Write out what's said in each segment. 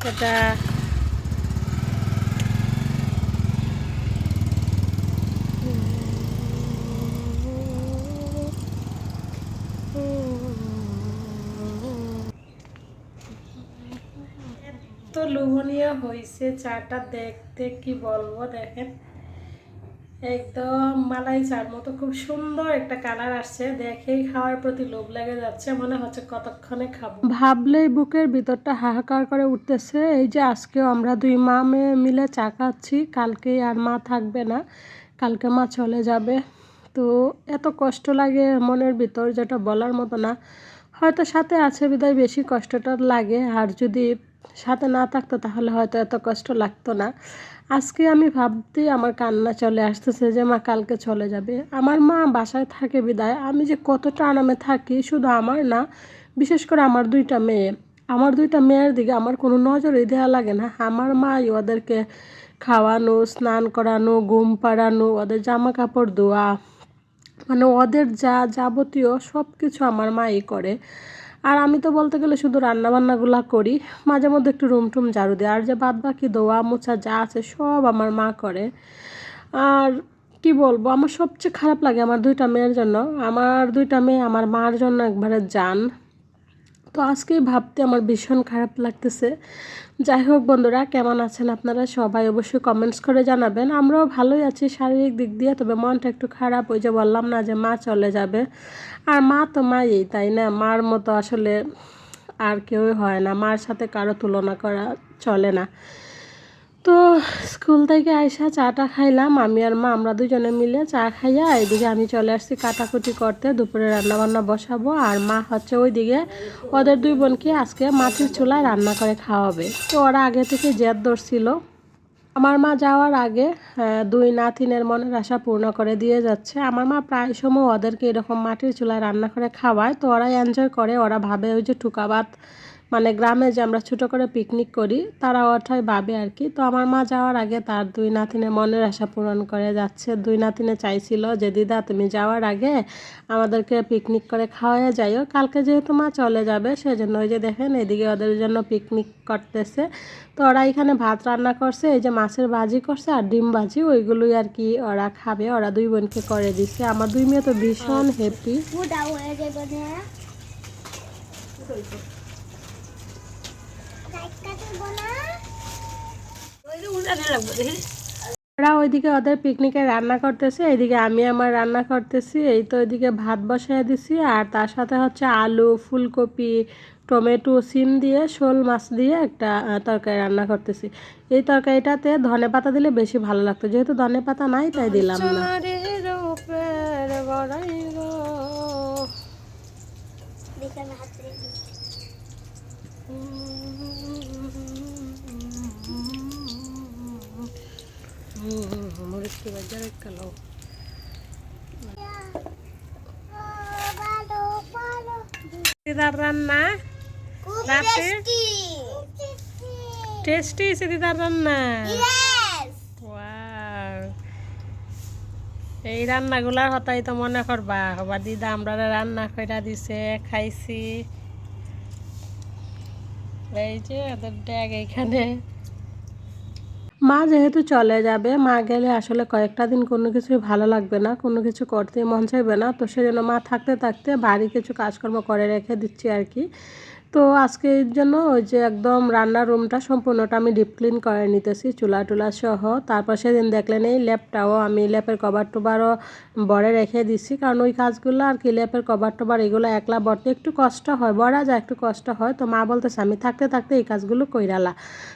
এটা তো লোভনীয় হয়েছে চাটা দেখতে কি বলব দেখেন। একদম মালাই চার মতো খুব সুন্দর একটা কালার আসছে। দেখেই খাওয়ার প্রতি লোভ লেগে যাচ্ছে, মনে হচ্ছে কতক্ষণে খাব। ভাবলেই বুকের ভিতরটা হাহাকার করে উঠতেছে। এই যে আজকেও আমরা দুই মা মেয়ে মিলে চা খাচ্ছি, কালকেই আর মা থাকবে না, কালকে মা চলে যাবে। তো এত কষ্ট লাগে মনের ভিতর যেটা বলার মতো না। হয়তো সাথে আছে বিদায় বেশি কষ্টটা লাগে, আর যদি সাথে না থাকতো তাহলে হয়তো এত কষ্ট লাগতো না। আজকে আমি ভাবতেই আমার কান্না চলে আসতেছে যে, মা, কালকে চলে যাবে। আমার মা বাসায় থাকে বিদায়। আমি যে কতটা আরামে থাকি শুধু আমার না, বিশেষ করে আমার দুইটা মেয়ে। আমার দুইটা মেয়ের দিকে আমার কোনো নজরই দেওয়া লাগে না। আমার মাই ওদেরকে খাওয়ানো, স্নান করানো, ঘুম পাড়ানো, ওদের জামা কাপড় ধোয়া মানে ওদের যা যাবতীয় সব কিছু আমার মাই করে। আর আমি তো বলতে গেলে শুধু রান্নাবান্নাগুলো করি, মাঝে মধ্যে একটু রুম টুম ঝাড়ু দিই। আর যে বাদ বাকি দোয়া, মোছা যা আছে সব আমার মা করে। আর কি বলব, আমার সবচেয়ে খারাপ লাগে আমার দুইটা মেয়ের জন্য। আমার দুইটা মেয়ে আমার মার জন্য একবারে যান তো আজকে ভাবতে আমার ভীষণ খারাপ লাগতেছে। যাই হোক বন্ধুরা, কেমন আছেন আপনারা? সবাই অবশ্যই কমেন্টস করে জানাবেন। আমরাও ভালোই আছি শারীরিক দিক দিয়ে, তবে মনটা একটু খারাপ। ওই যে বললাম না যে মা চলে যাবে। আর মা তো মাই, তাই না? মার মতো আসলে আর কেউই হয় না। মার সাথে কারও তুলনা করা চলে না। তো স্কুল থেকে আইসা চাটা খাইলাম, আমি আর মা, আমরা দুজনে মিলে চা খাইয়া এদিকে আমি চলে আসছি কাটাকুটি করতে, দুপুরে রান্নাবান্না বসাবো, আর মা হচ্ছে ওইদিকে ওদের দুই বোনকে আজকে মাটির চুলায় রান্না করে খাওয়াবে। তো ওরা আগে থেকে জেদ ধরছিল আমার মা যাওয়ার আগে দুই নাতিনের মনের আশা পূর্ণ করে দিয়ে যাচ্ছে। আমার মা প্রায় সময় ওদেরকে এরকম মাটির চুলায় রান্না করে খাওয়ায়, তো ওরা এনজয় করে, ওরা ভাবে ওই যে টুকাবাত মানে গ্রামে যে আমরা ছোটো করে পিকনিক করি তারা ওঠাই ভাবে আর কি। তো আমার মা যাওয়ার আগে তার দুই নাতিনের মনের আশা পূরণ করে যাচ্ছে। দুই নাতিনে চাইছিল যে দিদা তুমি যাওয়ার আগে আমাদেরকে পিকনিক করে খাওয়াইয়া যাইও। কালকে যেহেতু মা চলে যাবে সেজন্য ওই যে দেখেন এদিকে ওদের জন্য পিকনিক করতেছে। তো ওরা এখানে ভাত রান্না করছে এই যে মাছের ভাজি করছে আর ডিম ভাজি ওইগুলোই আর কি ওরা খাবে। ওরা দুই বোনকে করে দিচ্ছে। আমার দুই মেয়ে তো ভীষণ হ্যাপি বুড়া হয়ে যাবে না লাইট কাটবো না ওরা ওইদিকে ওদের পিকনিকে রান্না করতেছে এইদিকে আমি আমার রান্না করতেছি এই তো ওইদিকে ভাত বসায় দিছি আর তার সাথে হচ্ছে আলু ফুলকপি টমেটো সিম দিয়ে শোল মাছ দিয়ে একটা তরকারি রান্না করতেছি। এই তরকারিটাতে ধনে পাতা দিলে বেশি ভালো লাগতো যেহেতু ধনে পাতা নাই তাই দিলাম না। দেখে ভালো ভালো দিদার রান্না রাতে? টেস্টি টেস্টি হয়েছে দিদার রান্না ইয়েস এই রান্নাগুলার হতাই তো মনে করবা হবা দিদা আমরা রান্না কইরা দিছে খাইছি এই যে ওদের ড্যাগ এইখানে মা যেহেতু চলে যাবে, মা গেলে আসলে কয়েকটা দিন কোনো কিছুই ভালো লাগবে না, কোনো কিছু করতে মন চাইবে না। তো সেজন্য মা থাকতে থাকতে বাড়ি কিছু কাজকর্ম করে রেখে দিচ্ছি আর কি। তো আজকে এর জন্য ওই যে একদম রান্নার রুমটা সম্পূর্ণটা আমি ডিপ ক্লিন করে নিতেছি, চুলা টুলা সহ। তারপর সেদিন দেখলেন এই ল্যাপটাও আমি ল্যাপের কভার টুবারও বড়ে রেখে দিছি। কারণ ওই কাজগুলো আর কি, ল্যাপের কভার টুবার এগুলো একলা বড়তে একটু কষ্ট হয়, বড়া যায়, একটু কষ্ট হয়। তো মা বলতেছে, আমি থাকতে থাকতে এই কাজগুলো কইরালা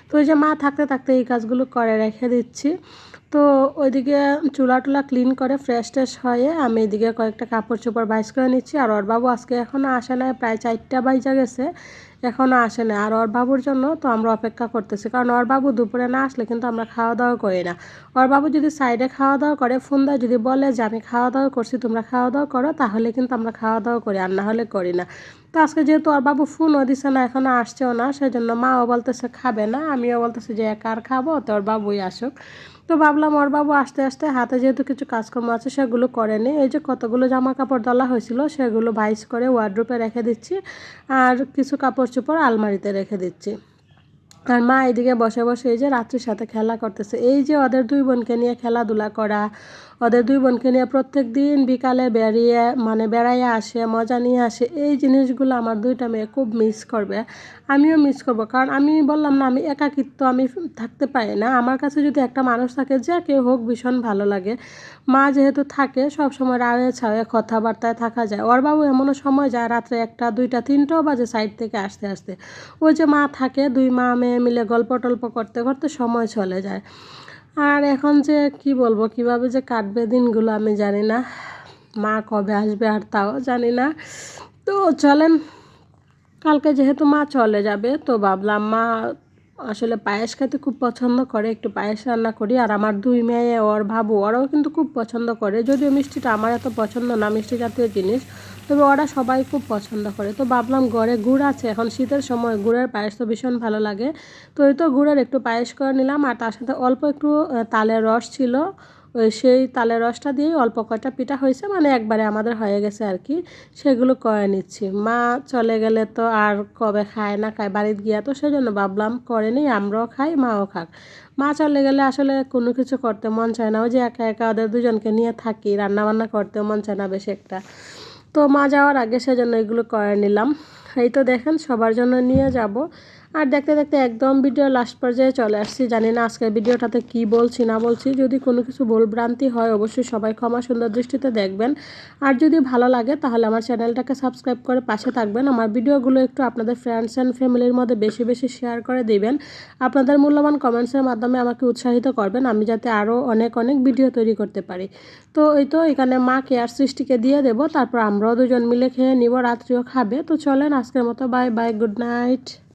তো ওই যে মা থাকতে থাকতে এই কাজগুলো করে রেখে দিচ্ছি। তো ওইদিকে চুলা টুলা ক্লিন করে ফ্রেশ ট্রেশ হয়ে আমি এদিকে কয়েকটা কাপড় চোপড় বাইস করে নিচ্ছি। আর ওর বাবু আজকে এখনও আসে নাই, প্রায় চারটা বাইজা গেছে এখনও আসে না আর ওর বাবুর জন্য তো আমরা অপেক্ষা করতেছি, কারণ ওর বাবু দুপুরে না আসলে কিন্তু আমরা খাওয়া দাওয়া করি না। ওর বাবু যদি সাইডে খাওয়া দাওয়া করে ফোন দেয় যদি বলে যে, আমি খাওয়া দাওয়া করছি, তোমরা খাওয়া দাওয়া করো, তাহলে কিন্তু আমরা খাওয়া দাওয়া করি, আর না হলে করি না। তো আজকে যেহেতু ওর বাবু ফোনও দিছে না এখনও আসছেও না, সেজন্য মাও বলতেছে খাবে না, আমিও বলতেছি যে, একা আর খাব, তো ওর বাবুই আসুক। তো ভাবলাম ওর বাবু আস্তে আস্তে হাতে যেহেতু কিছু কাজকর্ম আছে, সেগুলো করে নি। এই যে কতগুলো জামা কাপড় দলা হয়েছিল, সেগুলো ভাইস করে ওয়ার্ড্রোপে রেখে দিচ্ছি আর কিছু কাপড় চোপড় আলমারিতে রেখে দিচ্ছি। আর মা এইদিকে বসে বসে এই যে রাত্রির সাথে খেলা করতেছে। এই যে ওদের দুই বোনকে নিয়ে খেলাধুলা করা ওদের দুই বোনকে নিয়ে প্রত্যেক দিন বিকালে বেরিয়ে মানে বেড়াইয়ে আসে, মজা নিয়ে আসে, এই জিনিসগুলো আমার দুইটা মেয়ে খুব মিস করবে। আমিও মিস করব, কারণ আমি বললাম না, আমি একাকিত্ব, আমি থাকতে পারি না। আমার কাছে যদি একটা মানুষ থাকে, যে কেউ হোক ভীষণ ভালো লাগে। মা যেহেতু থাকে সব সময় রায়ে ছায়ে কথাবার্তায় থাকা যায়। ওর বাবু এমনও সময় যায়, রাত্রে একটা, দুইটা, তিনটাও বাজে সাইড থেকে আসতে আসতে। ওই যে মা থাকে, দুই মা মেয়ে মিলে গল্প টল্প করতে করতে সময় চলে যায়। আর এখন যে কি বলব, কীভাবে যে কাটবে দিনগুলো আমি জানি না। মা কবে আসবে আর তাও জানি না। তো চলেন, কালকে যেহেতু মা চলে যাবে, তো ভাবলাম মা আসলে পায়েস খেতে খুব পছন্দ করে, একটু পায়েস রান্না করি। আর আমার দুই মেয়ে, ওর ভাবু ওরাও কিন্তু খুব পছন্দ করে। যদিও মিষ্টিটা আমার এত পছন্দ না, মিষ্টি জাতীয় জিনিস। তবে ওরা সবাই খুব পছন্দ করে। তো ভাবলাম ঘরে গুড় আছে, এখন শীতের সময় গুড়ের পায়েস তো ভীষণ ভালো লাগে। তো এই তো গুড়ের একটু পায়েস করে নিলাম, আর তার সাথে অল্প একটু তালের রস ছিল। ওই সেই তালের রসটা দিয়েই অল্প কয়টা পিঠা হয়েছে মানে একবারে আমাদের হয়ে গেছে আর কি, সেগুলো করে নিচ্ছি। মা চলে গেলে তো আর কবে খায় না খায়, বাড়িতে গিয়া তো সেই জন্য ভাবলাম করে নিই, আমরাও খাই, মাও খাক। মা চলে গেলে আসলে কোনো কিছু করতে মন চায় না, ওই যে একা একা ওদের দুজনকে নিয়ে থাকি রান্না বান্না করতে মন চায় না বেশি একটা। তো মা যাওয়ার আগে সেজন্য এগুলো করে নিলাম। এই তো দেখেন সবার জন্য নিয়ে যাব। আর দেখতে দেখতে একদম ভিডিও লাস্ট পর্যায়ে চলে আসছি। জানি না আজকের ভিডিওটাতে কি বলছি, না বলছি। যদি কোনো কিছু ভুলভ্রান্তি হয়, অবশ্যই সবাই ক্ষমা সুন্দর দৃষ্টিতে দেখবেন। আর যদি ভালো লাগে, তাহলে আমার চ্যানেলটাকে সাবস্ক্রাইব করে পাশে থাকবেন। আমার ভিডিওগুলো একটু আপনাদের ফ্রেন্ডস অ্যান্ড ফ্যামিলির মধ্যে বেশি বেশি শেয়ার করে দিবেন। আপনাদের মূল্যবান কমেন্টসের মাধ্যমে আমাকে উৎসাহিত করবেন, আমি যাতে আরও অনেক অনেক ভিডিও তৈরি করতে পারি। তো এই তো এখানে মা কেয়ার সৃষ্টিকে দিয়ে দেবো, তারপর আমরাও দুজন মিলে খেয়ে নিব, রাত্রিও খাবে। তো চলেন আজকের মতো বাই বাই গুড নাইট